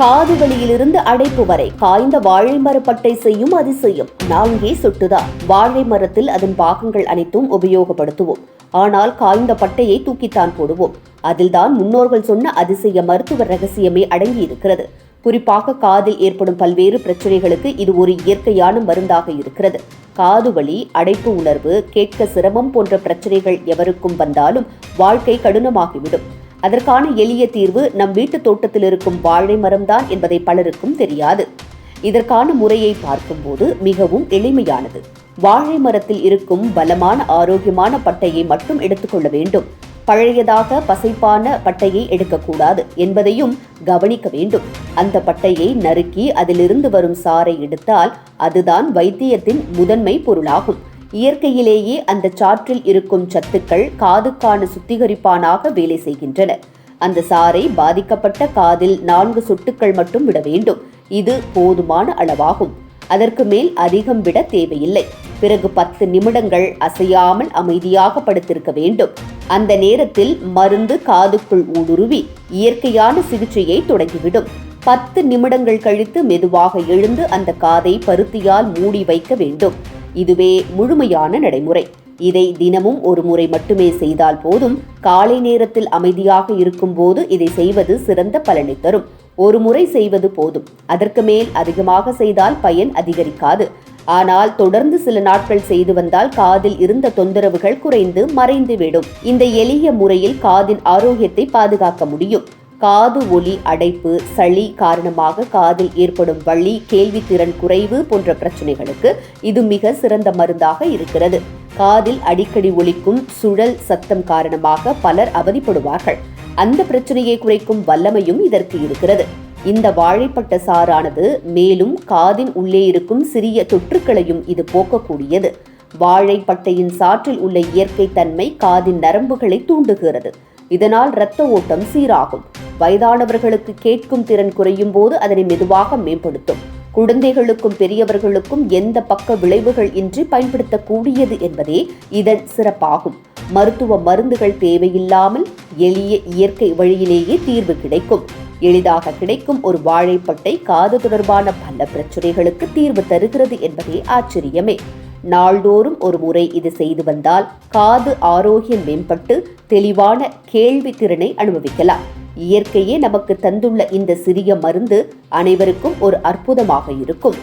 காது வழியிலிருந்து அடைப்பு வரை. காய்ந்த வாழை மரப்பட்டை செய்யும் அதிசயம். நான்கே சொட்டுதான் வாழை மரத்தில் அதன் பாகங்கள் அனைத்தும் உபயோகப்படுத்துவோம். ஆனால் காய்ந்த பட்டையை தூக்கித்தான் போடுவோம். அதில்தான் முன்னோர்கள் சொன்ன அதிசய மருத்துவ ரகசியமே அடங்கி இருக்கிறது குறிப்பாக காதில் ஏற்படும் பல்வேறு பிரச்சனைகளுக்கு இது ஒரு இயற்கையான மருந்தாக இருக்கிறது. காது வலி அடைப்பு உணர்வு கேட்க சிரமம் போன்ற பிரச்சனைகள் எவருக்கும் வந்தாலும் வாழ்க்கை கடினமாகிவிடும். அதற்கான எளிய தீர்வு நம் வீட்டு தோட்டத்தில் இருக்கும் வாழை மரம்தான் என்பதை பலருக்கும் தெரியாது. இதற்கான முறையை பார்க்கும்போது மிகவும் எளிமையானது. வாழை மரத்தில் இருக்கும் பலமான ஆரோக்கியமான பட்டையை மட்டும் எடுத்துக்கொள்ள வேண்டும். பழையதாக பசைப்பான பட்டையை எடுக்கக்கூடாது என்பதையும் கவனிக்க வேண்டும். அந்த பட்டையை நறுக்கி அதிலிருந்து வரும் சாறை எடுத்தால் அதுதான் வைத்தியத்தின் முதன்மை பொருளாகும். இயற்கையிலேயே அந்த சாற்றில் இருக்கும் சத்துக்கள் காதுக்கான சுத்திகரிப்பானாக வேலை செய்கின்றன. அந்த சாறை பாதிக்கப்பட்ட காதில் நான்கு சொட்டுக்கள் மட்டும் விட வேண்டும். இது போதுமான அளவாகும். அதற்கு மேல் அதிகம் விட தேவையில்லை. பிறகு பத்து நிமிடங்கள் அசையாமல் அமைதியாக படுத்திருக்க வேண்டும். அந்த நேரத்தில் மருந்து காதுக்குள் ஊடுருவி இயற்கையான சிகிச்சையை தொடங்கிவிடும். பத்து நிமிடங்கள் கழித்து மெதுவாக எழுந்து அந்த காதை பருத்தியால் மூடி வைக்க வேண்டும். இதுவே முழுமையான நடைமுறை. இதை தினமும் ஒரு முறை மட்டுமே செய்தால் போதும். காலை நேரத்தில் அமைதியாக இருக்கும்போது இதை செய்வது சிறந்த பலனை தரும். ஒரு முறை செய்வது போதும். அதற்கு மேல் அதிகமாக செய்தால் பயன் அதிகரிக்காது. ஆனால் தொடர்ந்து சில நாட்கள் செய்து வந்தால் காதில் இருந்த தொந்தரவுகள் குறைந்து மறைந்துவிடும். இந்த எளிய முறையில் காதின் ஆரோக்கியத்தை பாதுகாக்க முடியும். காது ஒலி அடைப்பு சளி காரணமாக காதில் ஏற்படும் வலி கேள்வித்திறன் குறைவு போன்ற பிரச்சனைகளுக்கு இது மிக சிறந்த மருந்தாக இருக்கிறது. காதில் அடிக்கடி ஒலிக்கும் சுழல் சத்தம் காரணமாக பலர் அவதிப்படுவார்கள். அந்த பிரச்சனையை குறைக்கும் வல்லமையும் இதற்கு இருக்கிறது. இந்த வாழைப்பட்ட சாறானது மேலும் காதின் உள்ளே இருக்கும் சிறிய தொற்றுக்களையும் இது போக்கக்கூடியது. வாழைப்பட்டையின் சாற்றில் உள்ள இயற்கை தன்மை காதின் நரம்புகளை தூண்டுகிறது. இதனால் இரத்த ஓட்டம் சீராகும். வயதானவர்களுக்கு கேட்கும் திறன் குறையும் போது அதனை மெதுவாக மேம்படுத்தும். குழந்தைகளுக்கும் பெரியவர்களுக்கும் எந்த பக்க விளைவுகள் இன்றி பயன்படுத்தக்கூடியது என்பதே இதன் சிறப்பாகும். மருத்துவ மருந்துகள் தேவையில்லாமல் எளிய இயற்கை வழியிலேயே தீர்வு கிடைக்கும். எளிதாக கிடைக்கும் ஒரு வாழைப்பட்டை காது தொடர்பான பல பிரச்சனைகளுக்கு தீர்வு தருகிறது என்பதே ஆச்சரியமே. நாள்தோறும் ஒரு முறை இது செய்து வந்தால் காது ஆரோக்கியம் மேம்பட்டு தெளிவான கேள்வி திறனை அனுபவிக்கலாம். இயற்கையே நமக்கு தந்துள்ள இந்த சிறிய மருந்து அனைவருக்கும் ஒரு அற்புதமாக இருக்கும்.